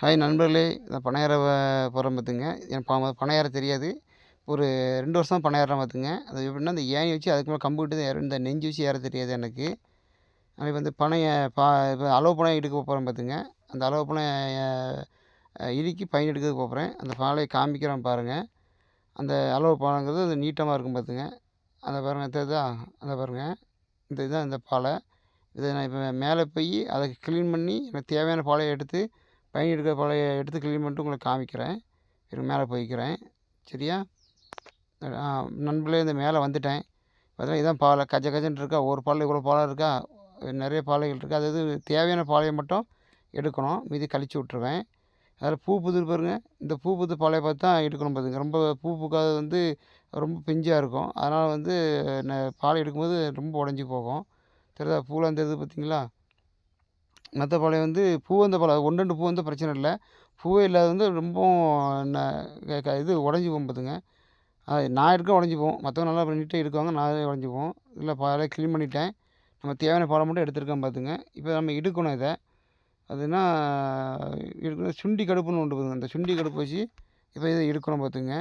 Hi நண்பர்களே. நான் பனையேற போகிறேன் பார்த்துங்க எனக்கு ப பனையேற தெரியாது. ஒரு ரெண்டு வருஷம் பனையேறேன் பார்த்துங்க அது எப்படின்னா அந்த ஏணி வச்சு அதுக்கு மேலே கம்பு விட்டு தான் இந்த நெஞ்சு வச்சு ஏற தெரியாது எனக்கு. இப்போ வந்து பனையை பா இப்போ அளவு பணம் எடுக்க போகிறேன் பார்த்துங்க அந்த அளவு பணம் இறுக்கி பயன் எடுக்கிறதுக்கு போகிறேன் அந்த பாலையை காமிக்கிறேன் பாருங்கள் அந்த அளவு பணங்கிறது அது நீட்டமாக இருக்கும் பார்த்துங்க அந்த பாருங்கள் தெரியுதா அந்த பாருங்கள் இந்த இதுதான் இந்த பாலை. இதை நான் இப்போ மேலே போய் அதை க்ளீன் பண்ணி எனக்கு தேவையான பாலையை எடுத்து பயணி எடுக்கிற பழைய எடுத்து க்ளீன் பண்ணிட்டு உங்களுக்கு காமிக்கிறேன். இருங்க மேலே போய்க்கிறேன். சரியா? நண்பர்களே இந்த மேலே வந்துட்டேன். பார்த்தீங்கன்னா இதான் பாலை. கஜ கஜன்னு இருக்கா? ஒரு பாலில் இவ்வளோ பாலாக இருக்கா? நிறைய பாலைகள் இருக்குது அது தேவையான பாலையை மட்டும் எடுக்கணும். மீதி கழிச்சு விட்ருவேன் அதில் பூ புது பாருங்க. இந்த பூ புது பாலையை பார்த்து தான் எடுக்கணும் பார்த்துங்க ரொம்ப பூ பூக்காது வந்து ரொம்ப பிஞ்சாக இருக்கும். அதனால் வந்து பாலை எடுக்கும்போது ரொம்ப உடஞ்சி போகும். தெரியுதா? பூலாம் தெரியுது பார்த்தீங்களா? மற்ற பாலை வந்து பூ வந்த பழம் ஒன்று ரெண்டு பூ வந்து பிரச்சனை இல்லை. பூவே இல்லாத வந்து ரொம்பவும் என்ன க- இது உடஞ்சி போகும் பார்த்துங்க நான் எடுக்க உடஞ்சி போகும். மற்றவங்க நல்லா நீட்டாக எடுக்குவாங்க நான் உடஞ்சி போகும். இல்லை பழைய க்ளீன் பண்ணிட்டேன். நம்ம தேவையான பழம் மட்டும் எடுத்துருக்கேன் பார்த்துங்க இப்போ நம்ம எடுக்கணும் இதை. அதுனா எடுக்கணும் சுண்டி கடுப்புன்னு ஒன்று பார்த்துங்க அந்த சுண்டி கடுப்பு வச்சு இப்போ இதை எடுக்கணும் பார்த்துங்க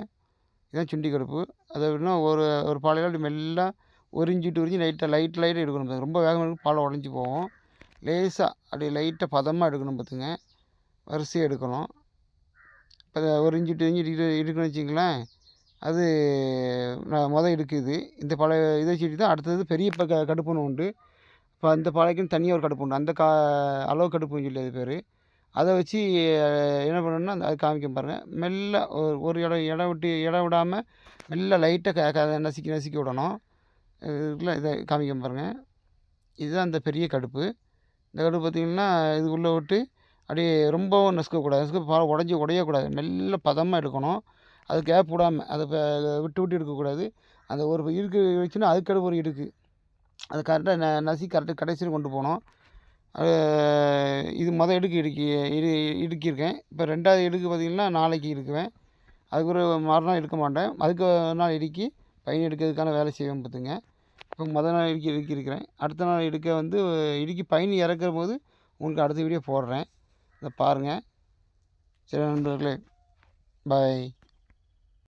இதுதான் சுண்டி கடுப்பு. அதை எப்படின்னா ஒரு ஒரு பாலையில் அப்படி மெல்ல ஒரு உறிஞ்சி லைட்டாக லைட் லைட்டாக எடுக்கணும் ரொம்ப வேகமாக பாலை உடஞ்சி போகும். லேசாக அப்படியே லைட்டாக பதமாக எடுக்கணும் பார்த்துங்க. வரிசையாக எடுக்கணும். இப்போ ஒரு இன்ச்சு விட்டு இன்ச்சு எடுக்கணும்னு வச்சிங்களேன் அது நான் மொதல் எடுக்குது. இந்த பழைய இதை வச்சுட்டு தான் அடுத்தது பெரிய இப்போ க கடுப்புன்னு உண்டு. இப்போ அந்த பழைக்குன்னு தனியாக ஒரு கடுப்பு உண்டு. அந்த கா அளவு கடுப்புன்னு சொல்லி அது பேர். அதை வச்சு என்ன பண்ணணும்னா அந்த அது காமிக்க பாருங்கள் மெல்ல ஒரு ஒரு இடம் இடம் விட்டு இடம் விடாமல் மெல்ல லைட்டாக க க நசுக்கி நசுக்கி விடணும். இதுக்குள்ள இதை காமிக்க பாருங்கள் இதுதான் அந்த பெரிய கடுப்பு. இந்த கடுகு பார்த்திங்கன்னா இதுக்குள்ளே விட்டு அப்படியே ரொம்பவும் நசுக்கக்கூடாது. நசுக்க பால் உடஞ்சி உடையக்கூடாது. நல்ல பதமாக எடுக்கணும். அது கேப் விடாமல் அதை விட்டு விட்டு எடுக்கக்கூடாது. அந்த ஒரு இடுக்கு வச்சுன்னா அதுக்கடுப்பு ஒரு இடுக்கு. அது கரெக்டாக ந நசுக்கி கரெக்டாக கடைசியில் கொண்டு போகணும். அது இது மொதல் இடுக்கு இடுக்கி இடு இடுக்கியிருக்கேன். இப்போ ரெண்டாவது இடுக்கு பார்த்திங்கன்னா நாளைக்கு இருக்குவேன் அதுக்கு ஒரு மறுநாள் எடுக்க மாட்டேன். அதுக்கு ஒரு நாள் இடுக்கி பையன் எடுக்கிறதுக்கான வேலை செய்வேன் பார்த்துங்க. இப்போ மொதல் நாள் இடுக்கி இடுக்கி இருக்கிறேன் அடுத்த நாள் எடுக்க வந்து இடுக்கி பயணி இறக்குற போது உங்களுக்கு அடுத்த வீடியோ போடுறேன். இதை பாருங்கள் சரி நண்பர்களே பாய்.